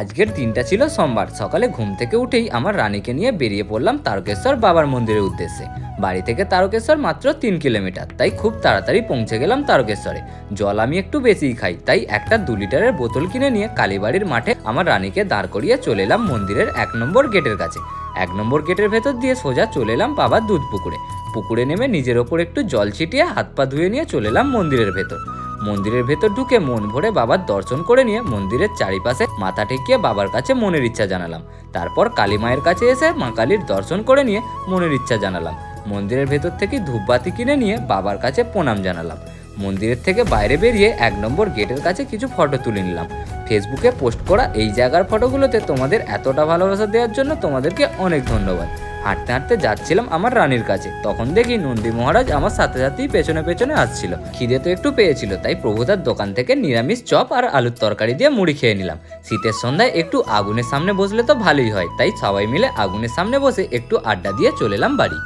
আজকের দিনটা ছিল সোমবার। সকালে ঘুম থেকে উঠেই আমার রানীকে নিয়ে বেরিয়ে পড়লাম তারকেশ্বর বাবার মন্দিরের উদ্দেশ্যে। বাড়ি থেকে তারকেশ্বর মাত্র তিন কিলোমিটার, তাই খুব তাড়াতাড়ি পৌঁছে গেলাম তারকেশ্বরে। জল আমি একটু বেশিই খাই, তাই একটা দু লিটারের বোতল কিনে নিয়ে কালীবাড়ির মাঠে আমার রানীকে দাঁড় করিয়ে চলে এলাম মন্দিরের এক নম্বর গেটের কাছে। এক নম্বর গেটের ভেতর দিয়ে সোজা চলে এলাম বাবার দুধ পুকুরে। পুকুরে নেমে নিজের ওপর একটু জল ছিটিয়ে হাত পা ধুয়ে নিয়ে চলে এলাম মন্দিরের ভেতর। মন্দিরের ভেতর ঢুকে মন ভরে বাবার দর্শন করে নিয়ে মন্দিরের চারিপাশে মাথা ঠেকিয়ে বাবার কাছে মনের ইচ্ছা জানালাম। তারপর কালী মায়ের কাছে এসে মা কালীর দর্শন করে নিয়ে মনের ইচ্ছা জানালাম। মন্দিরের ভেতর থেকে ধূপবাতি কিনে নিয়ে বাবার কাছে প্রণাম জানালাম। মন্দিরের থেকে বাইরে বেরিয়ে এক নম্বর গেটের কাছে কিছু ফটো তুলে নিলাম। ফেসবুকে পোস্ট করা এই জায়গার ফটোগুলোতে তোমাদের এতটা ভালোবাসা দেওয়ার জন্য তোমাদেরকে অনেক ধন্যবাদ। হাঁটতে হাঁটতে যাচ্ছিলাম আমার রানীর কাছে। তখন দেখি নন্দী মহারাজ আমার সাথে সাথেই পেছনে পেছনে আসছিল। খিদে তো একটু পেয়েছিল, তাই প্রভুতার দোকান থেকে নিরামিষ চপ আর আলুর তরকারি দিয়ে মুড়ি খেয়ে নিলাম। শীতের সন্ধ্যায় একটু আগুনের সামনে বসলে তো ভালোই হয়, তাই সবাই মিলে আগুনের সামনে বসে একটু আড্ডা দিয়ে চলে এলাম বাড়ি।